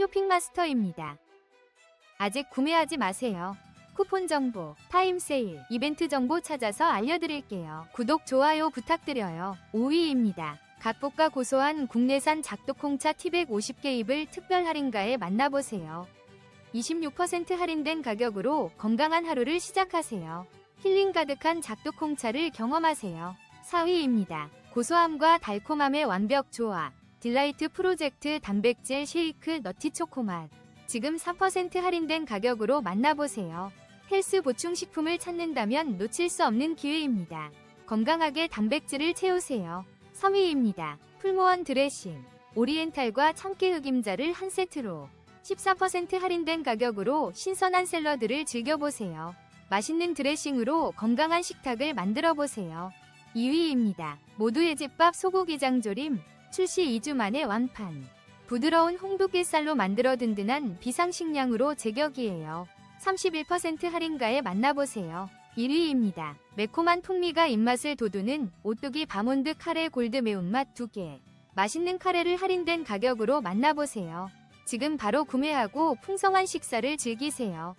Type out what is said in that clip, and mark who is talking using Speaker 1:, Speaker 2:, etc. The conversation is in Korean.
Speaker 1: 쇼핑마스터입니다. 아직 구매하지 마세요. 쿠폰 정보, 타임 세일, 이벤트 정보 찾아서 알려드릴게요. 구독, 좋아요 부탁드려요. 5위입니다. 각국가 고소한 국내산 작두콩차 티백 50개 입을 특별 할인가에 만나보세요. 26% 할인된 가격으로 건강한 하루를 시작하세요. 힐링 가득한 작두콩차를 경험하세요. 4위입니다. 고소함과 달콤함의 완벽 조화. 딜라이트 프로젝트 단백질 쉐이크 너티 초코맛. 지금 3% 할인된 가격으로 만나보세요. 헬스 보충 식품을 찾는다면 놓칠 수 없는 기회입니다. 건강하게 단백질을 채우세요. 3위입니다. 풀무원 드레싱. 오리엔탈과 참깨 흑임자를 한 세트로 14% 할인된 가격으로 신선한 샐러드를 즐겨보세요. 맛있는 드레싱으로 건강한 식탁을 만들어 보세요. 2위입니다. 모두의 집밥 소고기 장 조림 출시 2주 만에 완판. 부드러운 홍두깨살로 만들어 든든한 비상식량으로 제격이에요. 31% 할인가에 만나보세요. 1위입니다. 매콤한 풍미가 입맛을 돋우는 오뚜기 바몬드 카레 골드 매운맛 2개. 맛있는 카레를 할인된 가격으로 만나보세요. 지금 바로 구매하고 풍성한 식사를 즐기세요.